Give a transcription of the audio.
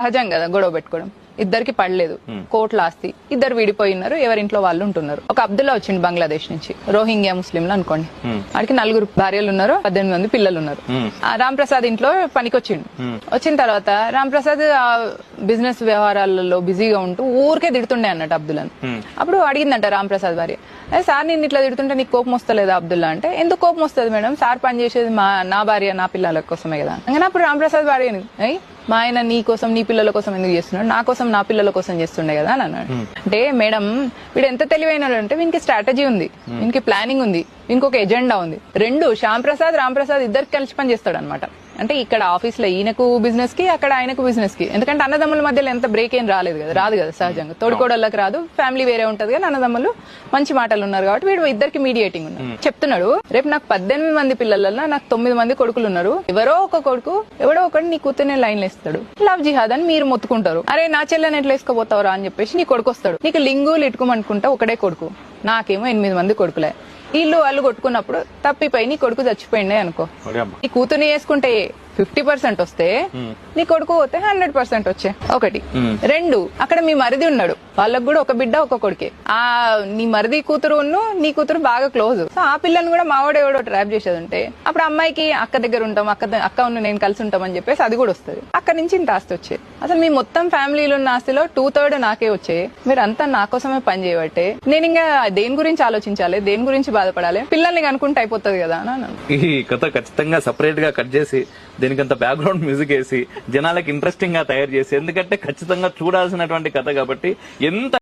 సహజం కదా గొడవ పెట్టుకోవడం. ఇద్దరికి పడలేదు. కోట్ల ఆస్తి. ఇద్దరు విడిపోయినారు ఎవరింట్లో వాళ్ళు ఉంటున్నారు. ఒక అబ్దుల్లా వచ్చింది బంగ్లాదేశ్ నుంచి. రోహింగ్యా ముస్లింలు అనుకోండి. వాడికి నలుగురు భార్యలు ఉన్నారు పద్దెనిమిది మంది పిల్లలు ఉన్నారు రామ్ ప్రసాద్ ఇంట్లో పనికొచ్చిండు. వచ్చిన తర్వాత రామ్ ప్రసాద్ బిజినెస్ వ్యవహారాలలో బిజీగా ఉంటూ ఊరికే తిడుతుండే అన్నట్టు అబ్దుల్లాని. అప్పుడు అడిగిందంట రామ్ ప్రసాద్ భార్య సార్ నేను ఇట్లా తిడుతుంటే నీకు కోపం వస్తలేదా అబ్దుల్లా? అంటే ఎందుకు కోపం వస్తుంది మేడం? సార్ పనిచేసేది మా నా భార్య నా పిల్లల కోసమే కదా. అంగనప్పుడు రామ్ ప్రసాద్ భార్య మా ఆయన నీ కోసం నీ పిల్లల కోసం ఎందుకు చేస్తున్నాడు? నా కోసం నా పిల్లల కోసం చేస్తుండే కదా అని అన్నాడు. అంటే మేడం వీడు ఎంత తెలివైన అంటే వీనికి స్ట్రాటజీ ఉంది. వీనికి ప్లానింగ్ ఉంది. ఇంకొక ఎజెండా ఉంది. రెండు శ్యామ్ ప్రసాద్ రామ్ ప్రసాద్ ఇద్దరికి కలిసి పని చేస్తాడు అనమాట అంటే ఇక్కడ ఆఫీస్లో ఈయనకు బిజినెస్కి అక్కడ ఆయనకు బిజినెస్కి. ఎందుకంటే అన్నదమ్ముల మధ్యలో ఎంత బ్రేక్ ఏం రాలేదు కదా రాదు కదా సహజంగా. తోడుకోడళ్ళకి రాదు ఫ్యామిలీ వేరే ఉంటది కానీ అన్నదమ్ములు మంచి మాటలు ఉన్నారు కాబట్టి వీడు ఇద్దరికి మీడియేటింగ్ ఉన్నారు. చెప్తున్నాడు రేపు నాకు పద్దెనిమిది మంది పిల్లలలో నాకు తొమ్మిది మంది కొడుకులు ఉన్నారు. ఎవరో ఒక కొడుకు ఎవడో ఒకటి నీ కూతుర్ని లైన్ వేస్తాడు లవ్ జిహాద్ అని మీరు మొత్తుకుంటారు. అరే నా చెల్లెని ఎట్లా వేసుకోపోతావురా? అని చెప్పేసి నీ కొడుకు వస్తాడు. నీకు లింగులు ఇట్టుకోమనుకుంటా ఒకడే కొడుకు. నాకేమో ఎనిమిది మంది కొడుకులే. వీళ్ళు వాళ్ళు కొట్టుకున్నప్పుడు తప్పిపోయి నీ కొడుకు చచ్చిపోయిండే అనుకో. నీ కూతుర్ని వేసుకుంటే ఫిఫ్టీ పర్సెంట్ వస్తే నీ కొడుకు పోతే హండ్రెడ్ పర్సెంట్ వచ్చే. ఒకటి. రెండు అక్కడ మీ మరిది ఉన్నాడు. వాళ్ళకు కూడా ఒక బిడ్డ ఒక కొడుకే. ఆ నీ మరిది కూతురు ఉన్ను నీ కూతురు బాగా క్లోజ్. సో ఆ పిల్లని కూడా మావాడు ఎవడో ట్రాప్ చేసేది ఉంటే అప్పుడు అమ్మాయికి అక్క దగ్గర ఉంటాం అక్క అక్క ఉన్న నేను కలిసి ఉంటాం అని చెప్పేసి అది కూడా వస్తుంది. అక్కడ నుంచి ఇంత ఆస్తి వచ్చేది. అసలు మీ మొత్తం ఫ్యామిలీలో ఉన్న ఆస్తిలో టూ థర్డ్ నాకే వచ్చే మీరు అంతా నా కోసమే పని చేయబట్టే నేను ఇంకా దేని గురించి ఆలోచించాలి దేని గురించి బాధపడాలి పిల్లల్ని కనుకుంటే అయిపోతుంది కదా ఈ కథ ఖచ్చితంగా సపరేట్గా కట్ చేసి దీనికంత బ్యాక్గ్రౌండ్ మ్యూజిక్ వేసి జనాలకి ఇంట్రెస్టింగ్గా తయారు చేసి ఎందుకంటే ఖచ్చితంగా చూడాల్సినటువంటి కథ కాబట్టి ఎంత